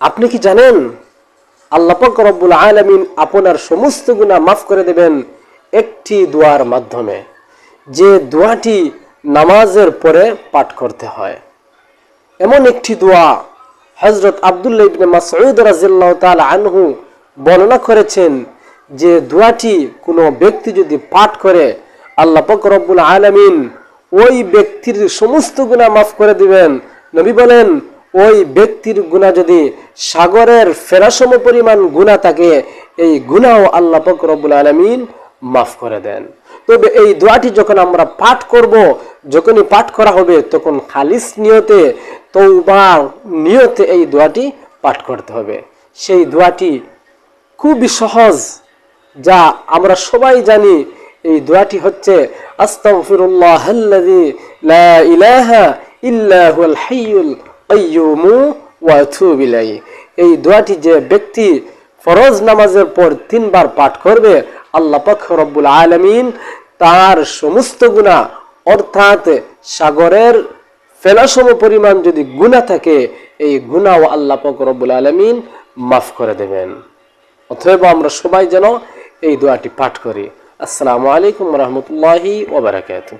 আপনি কি জানেন? আল্লাহ রব্বুল আলামিন আপনার সমস্ত গুনাহ মাফ করে দেবেন একটি দোয়ার মাধ্যমে। যে দোয়াটি নামাজের পরে পাঠ করতে হয়। এমন একটি দোয়া হজরত আবদুল্লা ইবনে মাসউদ রাজিয়াল্লাহু তাআলা আনহু বর্ণনা করেছেন যে দোয়াটি কোনো ব্যক্তি যদি পাঠ করে, আল্লাহ রব্বুল আলামিন ওই ব্যক্তির সমস্ত গুনাহ মাফ করে দিবেন। নবী বলেন ওই ব্যক্তির গুনাহ যদি সাগরের ফেরাসম পরিমাণ গুনাহ থাকে, এই গুনাহও আল্লাহ পাক রব্বুল আলামিন মাফ করে দেন। তবে এই দোয়াটি যখন আমরা পাঠ করব, যখনই পাঠ করা হবে, তখন খালিস নিয়তে তৌবার নিয়তে এই দোয়াটি পাঠ করতে হবে। সেই দোয়াটি খুবই সহজ, যা আমরা সবাই জানি। এই দোয়াটি হচ্ছে, আস্তাগফিরুল্লাহ লা ইলাহা ইল্লা হুয়াল কাইয়্যুম ওয়া আতুবু ইলাইহি। এই দোয়াটি যে ব্যক্তি ফরজ নামাজের পর তিনবার পাঠ করবে, আল্লাহ পাক রব্বুল আলামিন তার সমস্ত গুনাহ, অর্থাৎ সাগরের ফেলাসম পরিমাণ যদি গুনাহ থাকে, এই গুনাহ আল্লাহ পাক রব্বুল আলামিন মাফ করে দেবেন। অতএব আমরা সবাই যেন এই দোয়াটি পাঠ করি। আসসালামু আলাইকুম রহমতুল্লাহি ওবরাকাতুহ